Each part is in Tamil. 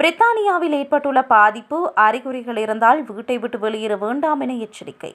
பிரித்தானியாவில் ஏற்பட்டுள்ள பாதிப்பு அறிகுறிகள் இருந்தால் வீட்டை விட்டு வெளியேற வேண்டாம் என எச்சரிக்கை.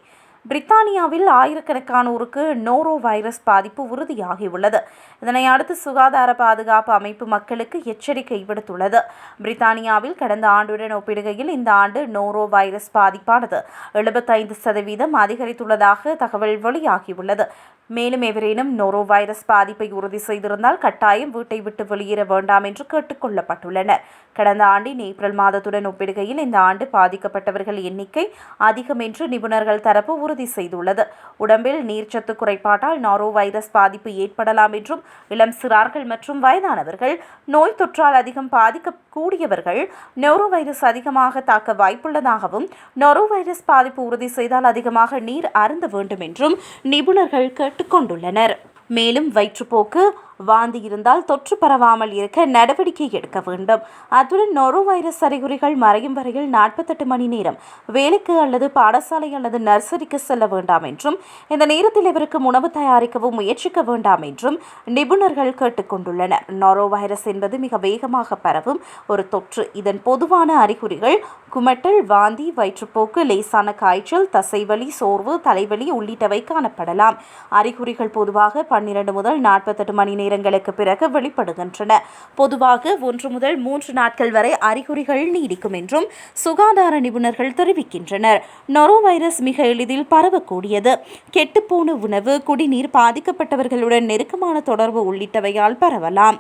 பிரித்தானியாவில் ஆயிரக்கணக்கானோருக்கு நோரோ வைரஸ் பாதிப்பு உறுதியாகியுள்ளது. இதனை அடுத்து சுகாதார பாதுகாப்பு அமைப்பு மக்களுக்கு எச்சரிக்கை விடுத்துள்ளது. பிரித்தானியாவில் கடந்த ஆண்டுடன் ஒப்பிடுகையில் இந்த ஆண்டு நோரோ வைரஸ் பாதிப்பானது எழுபத்தைந்து சதவீதம் அதிகரித்துள்ளதாக தகவல் வெளியாகியுள்ளது. மேலும் எவரேனும் நோரோ வைரஸ் பாதிப்பை உறுதி செய்திருந்தால் கட்டாயம் வீட்டை விட்டு வெளியேற வேண்டாம் என்று கேட்டுக் கொள்ளப்பட்டுள்ளனர். கடந்த ஆண்டின் ஏப்ரல் மாதத்துடன் ஒப்பிடுகையில் இந்த ஆண்டு பாதிக்கப்பட்டவர்கள் எண்ணிக்கை அதிகம் என்று நிபுணர்கள் தரப்பு உறுதி செய்துள்ளது. உடம்பில் நீர்ச்சத்து குறைபாட்டால் நாரோ வைரஸ் பாதிப்பு ஏற்படலாம் என்றும் இளம் சிறார்கள் மற்றும் வயதானவர்கள் நோய் தொற்றால் அதிகம் பாதிக்கக்கூடியவர்கள் நோரோ வைரஸ் அதிகமாக தாக்க வாய்ப்புள்ளதாகவும் நோரோ வைரஸ் பாதிப்பு உறுதி செய்தால் அதிகமாக நீர் அருந்த வேண்டும் என்றும் நிபுணர்கள் கேட்டுக்கொண்டுள்ளனர் மேலும் வயிற்றுப்போக்கு வாந்தி இருந்தால் தொற்று பரவாமல் இருக்க நடவடிக்கை எடுக்க வேண்டும். அத்துடன் நொரோ வைரஸ் அறிகுறிகள் மறையும் வரையில் நாற்பத்தெட்டு மணி நேரம் வேலைக்கு அல்லது பாடசாலை அல்லது நர்சரிக்கு செல்ல வேண்டாம் என்றும் இந்த நேரத்தில் இவருக்கு உணவு தயாரிக்கவும் முயற்சிக்க வேண்டாம் என்றும் நிபுணர்கள் கேட்டுக்கொண்டுள்ளனர் நொரோ வைரஸ் என்பது மிக வேகமாக பரவும் ஒரு தொற்று. இதன் பொதுவான அறிகுறிகள் குமட்டல் வாந்தி வயிற்றுப்போக்கு லேசான காய்ச்சல் தசைவலி சோர்வு தலைவலி உள்ளிட்டவை காணப்படலாம். அறிகுறிகள் பொதுவாக பன்னிரண்டு முதல் நாற்பத்தெட்டு மணி நேரம் நேரங்களுக்கு பிறகு வெளிப்படுகின்றன. பொதுவாக ஒன்று முதல் மூன்று நாட்கள் வரை அறிகுறிகள் நீடிக்கும் என்றும் சுகாதார நிபுணர்கள் தெரிவிக்கின்றனர். நொரோ வைரஸ் மிக எளிதில் பரவக்கூடியது. கெட்டுப்போன உணவு குடிநீர் பாதிக்கப்பட்டவர்களுடன் நெருக்கமான தொடர்பு உள்ளிட்டவையால் பரவலாம்.